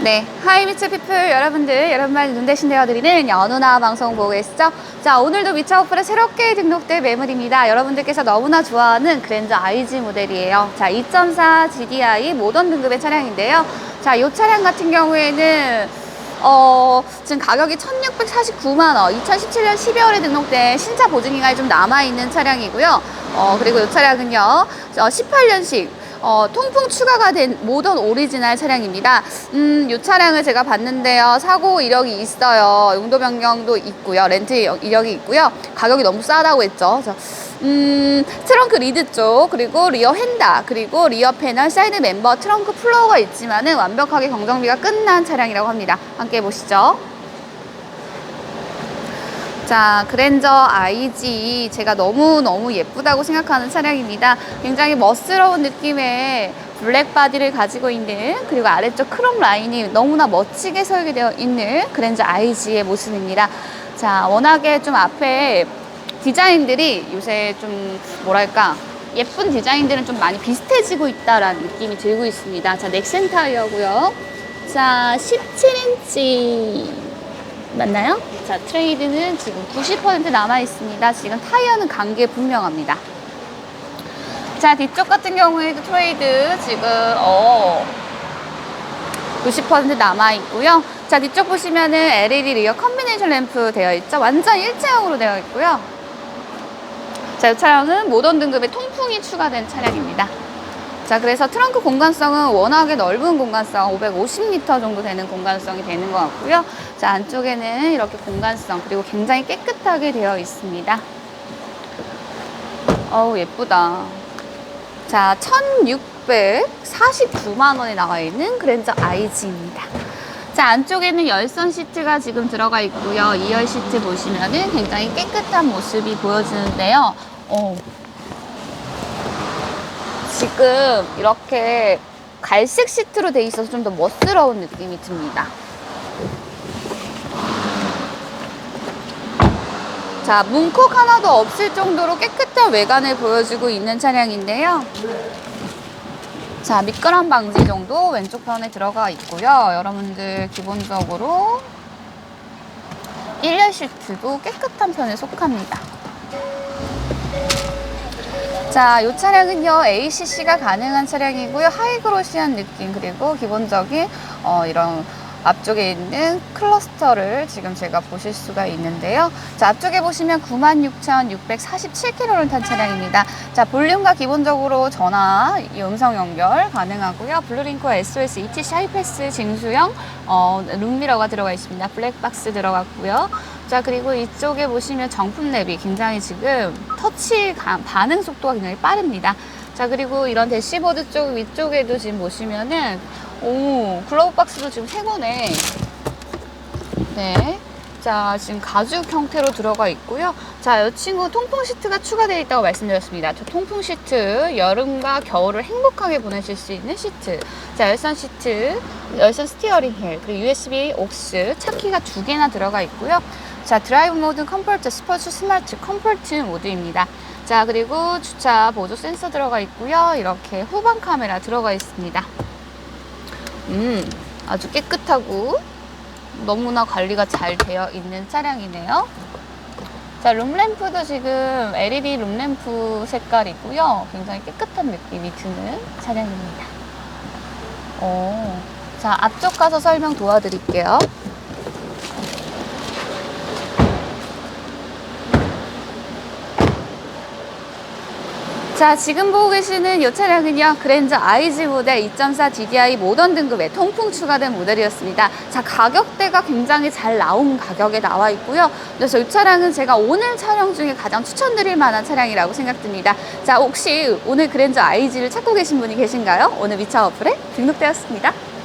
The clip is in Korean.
네, 하이미츠 피플 여러분들, 여러분말 눈 대신 되어드리는 연우나 방송 보고 계시죠? 자, 오늘도 미차 오플에 새롭게 등록될 매물입니다. 여러분들께서 너무나 좋아하는 그랜저 IG 모델이에요. 자, 2.4 GDI 모던 등급의 차량인데요. 자, 이 차량 같은 경우에는 어, 지금 가격이 1649만 원, 2017년 12월에 등록된 신차 보증기간이 좀 남아있는 차량이고요. 어, 그리고 이 차량은요, 어, 18년식, 어, 통풍 추가가 된 모던 오리지널 차량입니다. 음, 이 차량을 제가 봤는데요. 사고 이력이 있어요. 용도 변경도 있고요. 렌트 이력이 있고요. 가격이 너무 싸다고 했죠. 그래서 음, 트렁크 리드 쪽, 그리고 리어 핸다, 그리고 리어 패널, 사이드 멤버, 트렁크 플로어가 있지만은 완벽하게 경정비가 끝난 차량이라고 합니다. 함께 보시죠. 자, 그랜저 IG 제가 너무너무 예쁘다고 생각하는 차량입니다. 굉장히 멋스러운 느낌의 블랙 바디를 가지고 있는 그리고 아래쪽 크롬 라인이 너무나 멋지게 설계되어 있는 그랜저 IG의 모습입니다. 자, 워낙에 좀 앞에 디자인들이 요새 좀 뭐랄까 예쁜 디자인들은 좀 많이 비슷해지고 있다라는 느낌이 들고 있습니다. 자, 넥센 타이어고요. 자, 17인치 맞나요? 자, 트레이드는 지금 90% 남아 있습니다. 지금 타이어는 간게 분명합니다. 자, 뒤쪽 같은 경우에도 트레이드 지금 어 90% 남아 있고요. 자, 뒤쪽 보시면은 LED 리어 컨비네이션 램프 되어 있죠. 완전 일체형으로 되어 있고요. 자, 이 차량은 모던 등급의 통풍이 추가된 차량입니다. 자, 그래서 트렁크 공간성은 워낙에 넓은 공간성, 550m 정도 되는 공간성이 되는 것 같고요. 자, 안쪽에는 이렇게 공간성, 그리고 굉장히 깨끗하게 되어 있습니다. 어우, 예쁘다. 자, 1649만 원에 나와 있는 그랜저 IG입니다. 자, 안쪽에는 열선 시트가 지금 들어가 있고요. 2열 시트 보시면은 굉장히 깨끗한 모습이 보여지는데요. 어, 지금 이렇게 갈색 시트로 돼 있어서 좀 더 멋스러운 느낌이 듭니다. 자, 문콕 하나도 없을 정도로 깨끗한 외관을 보여주고 있는 차량인데요. 자, 미끄럼 방지 정도 왼쪽 편에 들어가 있고요. 여러분들 기본적으로 1열 시트도 깨끗한 편에 속합니다. 자, 이 차량은요, ACC가 가능한 차량이고요. 하이그로시한 느낌, 그리고 기본적인, 어, 이런 앞쪽에 있는 클러스터를 지금 제가 보실 수가 있는데요. 자, 앞쪽에 보시면 96,647km를 탄 차량입니다. 자, 볼륨과 기본적으로 전화, 이 음성 연결 가능하고요. 블루링크 SOS ETC 하이패스 징수형, 어, 룸미러가 들어가 있습니다. 블랙박스 들어갔고요. 자, 그리고 이쪽에 보시면 정품 랩이 굉장히 지금 터치 가- 반응 속도가 굉장히 빠릅니다. 자, 그리고 이런 대시보드 쪽 위쪽에도 지금 보시면은, 오, 글러브 박스도 지금 새 거네. 네. 자, 지금 가죽 형태로 들어가 있고요. 자, 이 친구 통풍 시트가 추가되어 있다고 말씀드렸습니다. 저 통풍 시트, 여름과 겨울을 행복하게 보내실 수 있는 시트. 자, 열선 시트, 열선 스티어링 휠, 그리고 USB 옥스, 차키가 두 개나 들어가 있고요. 자, 드라이브 모드 컴포트, 스포츠 스마트 컴포트 모드입니다. 자, 그리고 주차 보조 센서 들어가 있고요. 이렇게 후방 카메라 들어가 있습니다. 음, 아주 깨끗하고 너무나 관리가 잘 되어 있는 차량이네요. 자, 룸램프도 지금 LED 룸램프 색깔이고요. 굉장히 깨끗한 느낌이 드는 차량입니다. 오, 자, 앞쪽 가서 설명 도와드릴게요. 자, 지금 보고 계시는 이 차량은요, 그랜저 IG 모델 2.4 DDI 모던 등급의 통풍 추가된 모델이었습니다. 자, 가격대가 굉장히 잘 나온 가격에 나와 있고요. 그래서 이 차량은 제가 오늘 촬영 중에 가장 추천드릴 만한 차량이라고 생각됩니다. 자, 혹시 오늘 그랜저 IG를 찾고 계신 분이 계신가요? 오늘 미차 어플에 등록되었습니다.